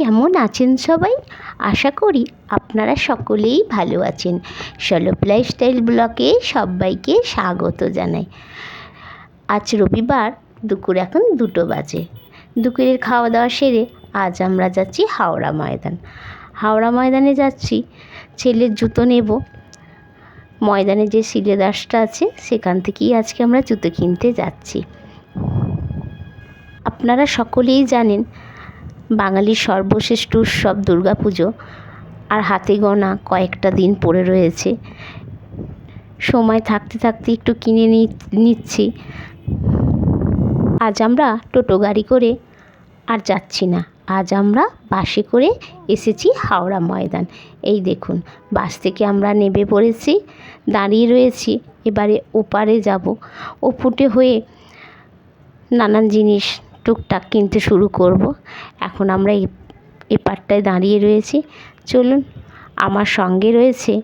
কেমন আছেন সবাই? আশা করি আপনারা সকলেই ভালো আছেন। সলপ লাইফস্টাইল ব্লকে সবাইকে স্বাগত জানাই। আজ রবিবার, দুপুর এখন দুটো বাজে। দুপুরের খাওয়া দাওয়া সেরে আজ আমরা যাচ্ছি হাওড়া ময়দান। হাওড়া ময়দানে যাচ্ছি, ছেলের জুতো নেব। ময়দানে যে সিলেদাসটা আছে, সেখান থেকেই আজকে আমরা জুতো কিনতে যাচ্ছি। আপনারা সকলেই জানেন বাঙালির সর্বশ্রেষ্ঠ উৎসব দুর্গাপুজো। আর হাতে গোনা কয়েকটা দিন পড়ে রয়েছে। সময় থাকতে থাকতে একটু কিনে নিচ্ছি। আজ আমরা টোটো গাড়ি করে আর যাচ্ছি না। আজ আমরা বাসে করে এসেছি হাওড়া ময়দান। এই দেখুন, বাস থেকে আমরা নেমে পড়েছি, দাঁড়িয়ে রয়েছি, এবারে ওপারে যাব। ও ফুটে হয়ে নানান জিনিস টুকটাক কিনতে শুরু করব। এখন আমরা এই এপারটায় দাঁড়িয়ে রয়েছি। চলুন, আমার সঙ্গে রয়েছে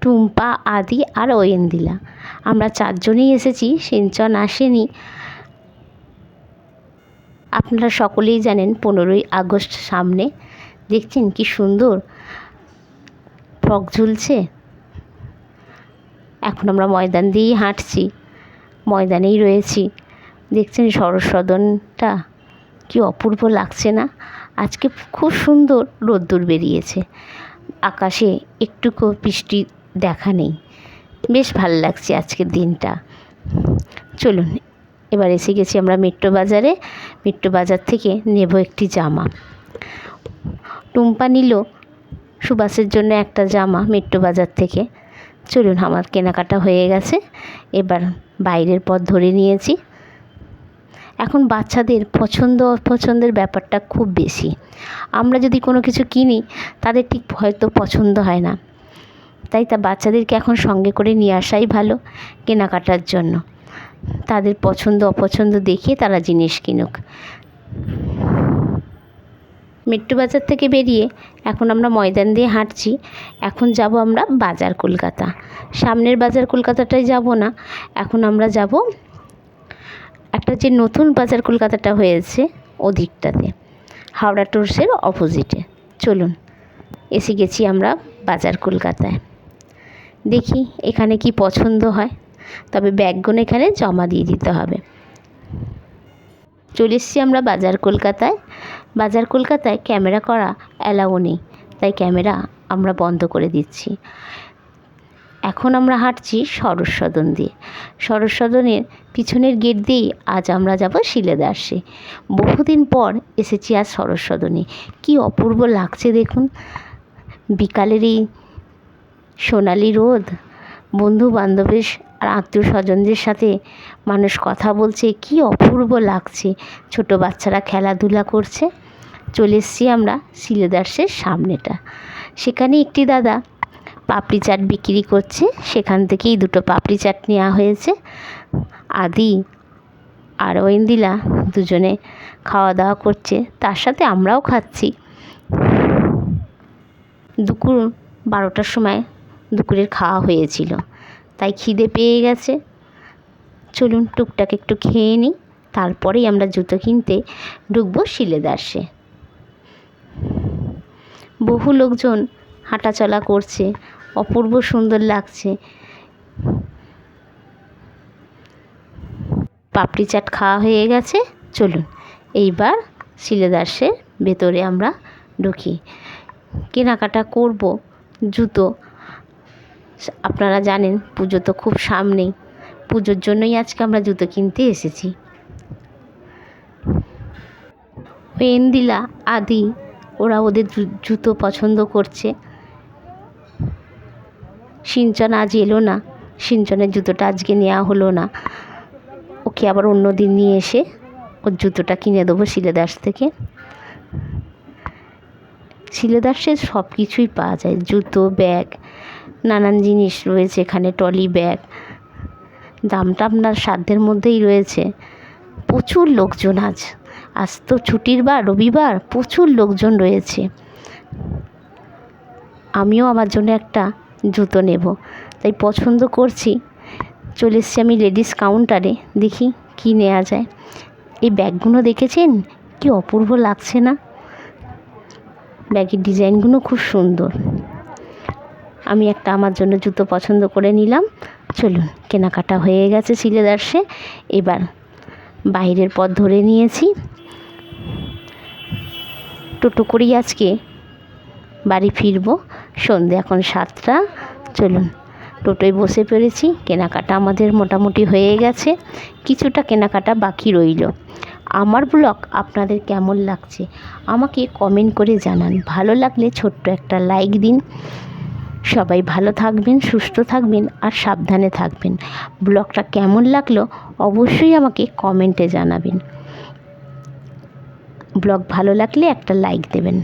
টুম্পা, আদি আর ওয়েন্দিলা। আমরা চারজনেই এসেছি সিঞ্চন আসেনি। আপনারা সকলেই জানেন পনেরোই আগস্ট সামনে। দেখছেন কি সুন্দর ফ্রক ঝুলছে? এখন আমরা ময়দান দিয়েই হাঁটছি। ময়দানেই রয়েছি। দেখছেন সদনটা কি অপূর্ব লাগছে না? আজকে খুব সুন্দর রোদ্দুর বেরিয়েছে। আকাশে একটুকু বৃষ্টি দেখা নেই। বেশ ভালো লাগছে আজকের দিনটা। চলুন, এবার এসে গেছি আমরা মেট্রো বাজারে। মেট্রো বাজার থেকে নেব একটি জামা। টুম্পা নিল সুবাসের জন্য একটা জামা মেট্রো বাজার থেকে। চলুন, আমার কেনাকাটা হয়ে গেছে। এবার বাইরের পথ ধরে নিয়েছি। এখন বাচ্চাদের পছন্দ অপছন্দের ব্যাপারটা খুব বেশি। আমরা যদি কোনো কিছু কিনি, তাদের ঠিক হয়তো পছন্দ হয় না। তাই তা বাচ্চাদেরকে এখন সঙ্গে করে নিয়ে আসাই ভালো কেনাকাটার জন্য। তাদের পছন্দ অপছন্দ দেখে তারা জিনিস কিনুক। মেট্রো বাজার থেকে বেরিয়ে এখন আমরা ময়দান দিয়ে হাঁটছি। এখন যাব আমরা বাজার কলকাতা। সামনের বাজার কলকাতাটায় যাব না। এখন আমরা যাব একটা যে নতুন বাজার কলকাতাটা হয়েছে ওদিকটাতে, হাওড়া টুরসের অপোজিটে চলুন, এসে গেছি আমরা বাজার কলকাতায়। দেখি এখানে কি পছন্দ হয়, তবে ব্যাগগুলো এখানে জমা দিয়ে দিতে হবে। চলে এসছি আমরা বাজার কলকাতায়। বাজার কলকাতায় ক্যামেরা করা অ্যালাউ নেই, তাই ক্যামেরা আমরা বন্ধ করে দিচ্ছি। এখন আমরা হাঁটছি সরস সদন দিয়ে সরস সদনের পিছনের গেট দিয়েই আজ আমরা যাব শিলেদাসে। বহুদিন পর এসেছি আজ সরস সদনে কী অপূর্ব লাগছে দেখুন। বিকালের এই সোনালি রোদ বন্ধু বান্ধবের আর আত্মীয় স্বজনদের সাথে মানুষ কথা বলছে, কি অপূর্ব লাগছে। ছোট বাচ্চারা খেলাধুলা করছে। চলে এসছি আমরা শিলেদাসের সামনেটা। সেখানে একটি দাদা পাপড়ি চাট বিক্রি করছে। সেখান থেকেই দুটো পাপড়ি চাট নেওয়া হয়েছে। আদি আর ঐন্দিলা দুজনে খাওয়া দাওয়া করছে। তার সাথে আমরাও খাচ্ছি। দুপুর বারোটার সময় দুপুরের খাওয়া হয়েছিল। তাই খিদে পেয়ে গেছে। চলুন টুকটাক একটু খেয়ে নিই। তারপরেই আমরা জুতো কিনতে ঢুকবো শিলেদাসে বহু লোকজন হাঁটাচলা করছে। অপূর্ব সুন্দর লাগছে। পাপড়ি চাট খাওয়া হয়ে গেছে। চলুন, এইবার শিলেদাসের ভেতরে আমরা ঢুকি। কেনাকাটা করব, জুতো। আপনারা জানেন, পুজো তো খুব সামনেই। পুজোর জন্যই আজকে আমরা জুতো কিনতে এসেছি। এন্দিলা আদি, ওরা ওদের জুতো পছন্দ করছে। সিঞ্চন আজ এলো না। সিঞ্চনের জুতোটা আজকে নেওয়া হলো না। ওকে আবার অন্য দিন নিয়ে এসে ওর জুতোটা কিনে দেবো শিলেদাস থেকে। শিলেদাসের সব কিছুই পাওয়া যায়। জুতো, ব্যাগ, নানান জিনিস রয়েছে এখানে, ট্রলি ব্যাগ। দামটা আপনার সাধ্যের মধ্যেই রয়েছে। প্রচুর লোকজন আজ। আজ তো ছুটির বার, রবিবার, প্রচুর লোকজন রয়েছে। আমিও আমার জন্য একটা জুতো নেব। তাই পছন্দ করছি। চলে এসছি আমি লেডিস কাউন্টারে। দেখি কী নেওয়া যায়। এই ব্যাগগুলো দেখেছেন? কি অপূর্ব লাগছে না? ব্যাগের ডিজাইনগুলো খুব সুন্দর। আমি একটা আমার জন্য জুতো পছন্দ করে নিলাম। চলুন, কেনাকাটা হয়ে গেছে সিলেদার্সে। এবার বাইরের পথ ধরে নিয়েছি। টোটো করেই আজকে বাড়ি ফিরবো। সন্ধে এখন সাতটা, চলুন টোটোয় বসে পেরেছি কেনাকাটা আমাদের মোটামুটি হয়ে গেছে, কিছুটা কেনাকাটা বাকি রইল। আমার ব্লগ আপনাদের কেমন লাগছে আমাকে কমেন্ট করে জানান। ভালো লাগলে ছোট্ট একটা লাইক দিন। সবাই ভালো থাকবেন, সুস্থ থাকবেন আর সাবধানে থাকবেন। ব্লগটা কেমন লাগল অবশ্যই আমাকে কমেন্টে জানাবেন। ব্লগ ভালো লাগলে একটা লাইক দেবেন।